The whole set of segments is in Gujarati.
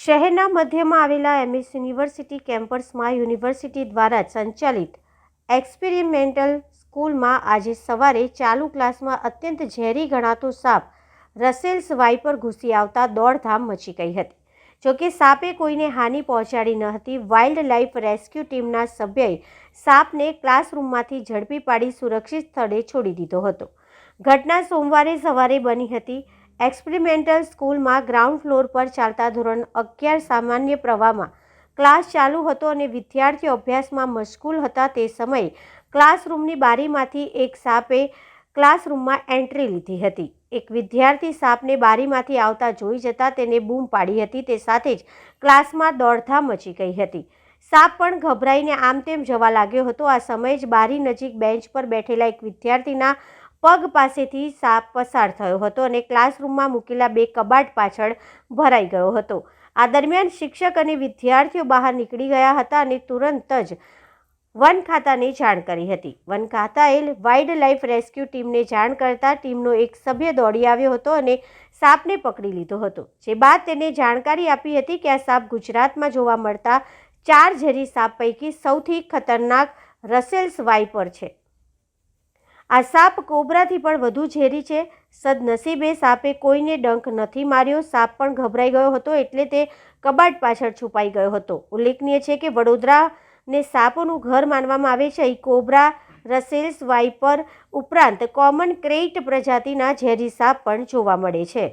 શહેરના મધ્યમાં આવેલા એમએસ યુનિવર્સિટી કેમ્પસમાં યુનિવર્સિટી દ્વારા સંચાલિત એક્સપેરિમેન્ટલ સ્કૂલમાં આજે સવારે ચાલુ ક્લાસમાં અત્યંત ઝેરી ગણાતો સાપ રસેલ્સ વાઇપર ઘૂસી આવતા દોડધામ મચી ગઈ હતી. જોકે સાપે કોઈને હાનિ પહોંચાડી ન હતી વાઇલ્ડ લાઇફ રેસ્ક્યુ ટીમના સભ્યએ સાપને ક્લાસરૂમમાંથી ઝડપી પાડી સુરક્ષિત સ્થળે છોડી દીધો હતો. ઘટના સોમવારે સવારે બની હતી. એક્સપેરિમેન્ટલ સ્કૂલમાં ગ્રાઉન્ડ ફ્લોર પર ચાલતા ધોરણ અગિયાર સામાન્ય પ્રવાહમાં ક્લાસ ચાલુ હતો અને વિદ્યાર્થીઓ અભ્યાસમાં મશગુલ હતા તે સમયે ક્લાસરૂમની બારીમાંથી એક સાપે ક્લાસરૂમમાં એન્ટ્રી લીધી હતી. એક વિદ્યાર્થી સાપને બારીમાંથી આવતા જોઈ જતા તેને બૂમ પાડી હતી, તે સાથે જ ક્લાસમાં દોડધામ મચી ગઈ હતી. સાપ પણ ગભરાઈને આમ તેમ જવા લાગ્યો હતો. આ સમયે જ બારી નજીક બેન્ચ પર બેઠેલા એક વિદ્યાર્થીના પગ પાસેથી સાપ પસાર થયો હતો અને ક્લાસરૂમમાં મૂકેલા બે કબાટ પાછળ ભરાઈ ગયો હતો. આ દરમિયાન શિક્ષક અને વિદ્યાર્થીઓ બહાર નીકળી ગયા હતા અને તુરંત જ વન ખાતાને જાણ કરી હતી. વન ખાતાએ વાઇલ્ડ લાઇફ રેસ્ક્યુ ટીમને જાણ કરતા ટીમનો એક સભ્ય દોડી આવ્યો હતો અને સાપને પકડી લીધો હતો. જે બાદ તેને જાણકારી આપી હતી કે આ સાપ ગુજરાતમાં જોવા મળતા ચાર ઝેરી સાપ પૈકી સૌથી ખતરનાક રસેલ્સ વાઇપર છે. આ સાપ કોબરાથી પણ વધુ ઝેરી છે. સદનસીબે સાપે કોઈને ડંખ નથી માર્યો. સાપ પણ ગભરાઈ ગયો હતો એટલે તે કબાટ પાછળ છુપાઈ ગયો હતો. ઉલ્લેખનીય છે કે વડોદરાને સાપોનું ઘર માનવામાં આવે છે. અહીં કોબરા, રસેલ્સ, વાઇપર ઉપરાંત કોમન ક્રેઇટ પ્રજાતિના ઝેરી સાપ પણ જોવા મળે છે.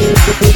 Thank